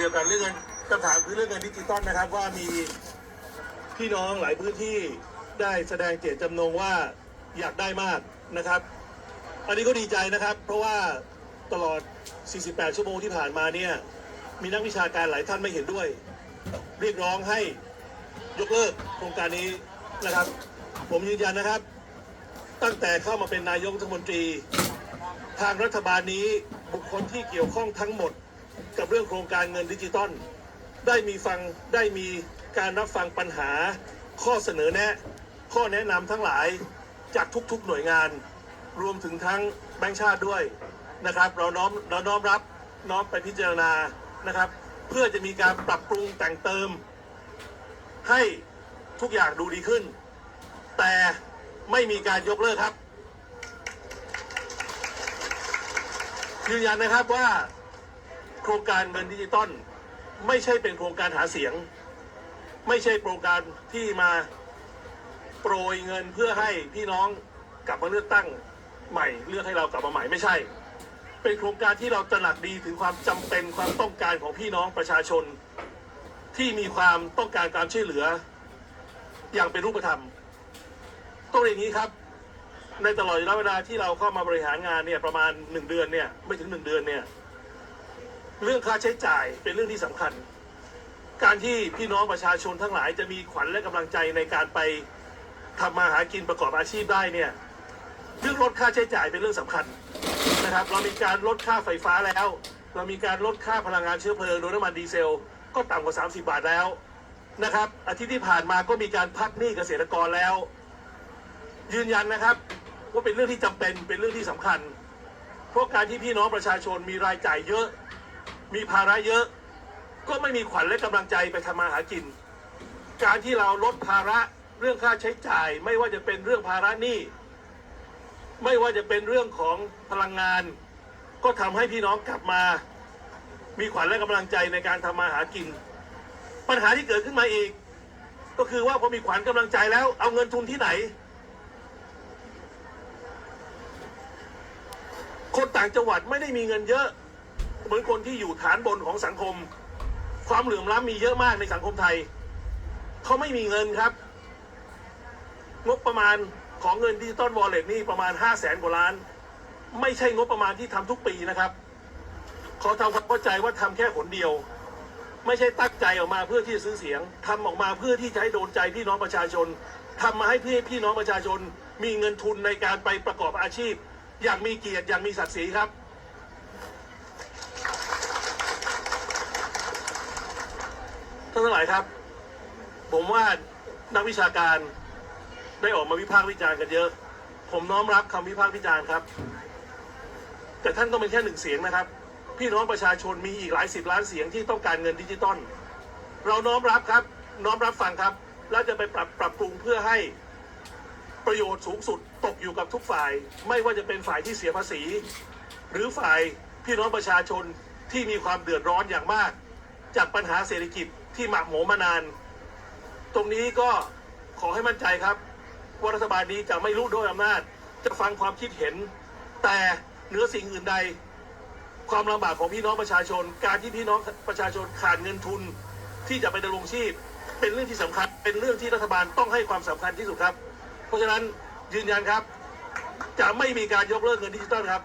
เดียวกันเรื่องเงินคำถามคือเรื่องเงินดิจิตอลนะครับ ว่ามีพี่น้องหลายพื้นที่ได้แสดงเจตจำนงว่าอยากได้มากนะครับ อันนี้ก็ดีใจนะครับ เพราะว่าตลอด 48 ชั่วโมงที่ผ่านมาเนี่ยมีนักวิชาการหลายท่านไม่เห็นด้วย เรียกร้องให้ยกเลิกโครงการนี้นะครับ ผมยืนยันนะครับ ตั้งแต่เข้ามาเป็นนายกรัฐมนตรี ทางรัฐบาลนี้บุคคลที่เกี่ยวข้องทั้งหมด กับเรื่องโครงการเงินดิจิตอลได้มีฟังได้มีการรับฟังปัญหา ข้อเสนอแนะ ข้อแนะนำทั้งหลายจากทุกๆหน่วยงาน รวมถึงทั้งแบงค์ชาติด้วยนะครับ เราน้อมเราน้อมรับน้อมไปพิจารณานะครับ เพื่อจะมีการปรับปรุงแต่งเติม ให้ทุกอย่างดูดีขึ้น แต่ไม่มีการยกเลิกครับยืนยันนะครับว่า ครงการเงินดิจิตอลไม่ใช่เป็นโครงการหาเสียง ไม่ใช่โครงการที่มาโปรยเงินเพื่อให้พี่น้องกลับมาเลือกตั้งใหม่ เลือกให้เรากลับมาใหม่ไม่ใช่ เป็นโครงการที่เราตระหนักดีถึงความจำเป็นความต้องการของพี่น้องประชาชน ที่มีความต้องการการช่วยเหลือ อย่างเป็นรูปธรรมต้องเรียนอย่างนี้ครับ ในตลอดระยะเวลาที่เราเข้ามาบริหารงานเนี่ยประมาณหนึ่งเดือนเนี่ยไม่ถึงหนึ่งเดือนเนี่ย เรื่องค่าใช้จ่ายเป็นเรื่องที่สำคัญ การที่พี่น้องประชาชนทั้งหลายจะมีขวัญและกำลังใจในการไปทำมาหากินประกอบอาชีพได้เนี่ยเรื่องลดค่าใช้จ่ายเป็นเรื่องสำคัญนะครับ เรามีการลดค่าไฟฟ้าแล้ว เรามีการลดค่าพลังงานเชื้อเพลิงโดยน้ำมันดีเซล ก็ต่ำกว่า 30 บาทแล้วนะครับ อาทิตย์ที่ผ่านมาก็มีการพักหนี้เกษตรกรแล้ว ยืนยันนะครับว่าเป็นเรื่องที่จำเป็นเป็นเรื่องที่สำคัญ เพราะการที่พี่น้องประชาชนมีรายจ่ายเยอะ มีภาระเยอะ ก็ไม่มีขวัญและกำลังใจไปทำมาหากิน การที่เราลดภาระเรื่องค่าใช้จ่าย ไม่ว่าจะเป็นเรื่องภาระหนี้ไม่ว่าจะเป็นเรื่องของพลังงาน ก็ทำให้พี่น้องกลับมา มีขวัญและกำลังใจในการทำมาหากิน ปัญหาที่เกิดขึ้นมาอีก ก็คือว่าพอมีขวัญกำลังใจแล้ว เอาเงินทุนที่ไหนคนต่างจังหวัดไม่ได้มีเงินเยอะ เหมือนคนที่อยู่ฐานบนของสังคม ความเหลื่อมล้ำมีเยอะมากในสังคมไทย เขาไม่มีเงินครับ งบประมาณของเงินดิจิตอลวอลเล็ตนี่ประมาณ5 0 0แสนกว่าล้าน ไม่ใช่งบประมาณที่ทำทุกปีนะครับขอทำความเข้าใจว่าทำแค่ผลเดียว ไม่ใช่ตั้งใจออกมาเพื่อที่จะซื้อเสียงทำออกมาเพื่อที่จะให้โดนใจพี่น้องประชาชนทำมาให้พี่พี่น้องประชาชน มีเงินทุนในการไปประกอบอาชีพ อย่างมีเกียรติอย่างมีศักดิ์ศรีครับ ท่านทั้งหลายครับ ผมว่านักวิชาการได้ออกมาวิพากษ์วิจารณ์กันเยอะ ผมน้อมรับคำวิพากษ์วิจารณ์ครับ แต่ท่านต้องเป็นแค่หนึ่งเสียงนะครับ พี่น้องประชาชนมีอีกหลายสิบล้านเสียงที่ต้องการเงินดิจิตอลเราน้อมรับครับ น้อมรับฟังครับ แล้วจะไปปรับปรับปรุงเพื่อให้ประโยชน์สูงสุดตกอยู่กับทุกฝ่าย ไม่ว่าจะเป็นฝ่ายที่เสียภาษี หรือฝ่ายพี่น้องประชาชนที่มีความเดือดร้อนอย่างมาก จากปัญหาเศรษฐกิจ ที่หมักหมมมานาน ตรงนี้ก็ขอให้มั่นใจครับ ว่ารัฐบาลนี้จะไม่รู้ด้วยอำนาจ จะฟังความคิดเห็น แต่เหนือสิ่งอื่นใด ความลำบากของพี่น้องประชาชน การที่พี่น้องประชาชนขาดเงินทุน ที่จะไปดำรงชีพ เป็นเรื่องที่สำคัญ เป็นเรื่องที่รัฐบาลต้องให้ความสำคัญที่สุดครับ เพราะฉะนั้นยืนยันครับ จะไม่มีการยกเลิกเงินดิจิตอลครับ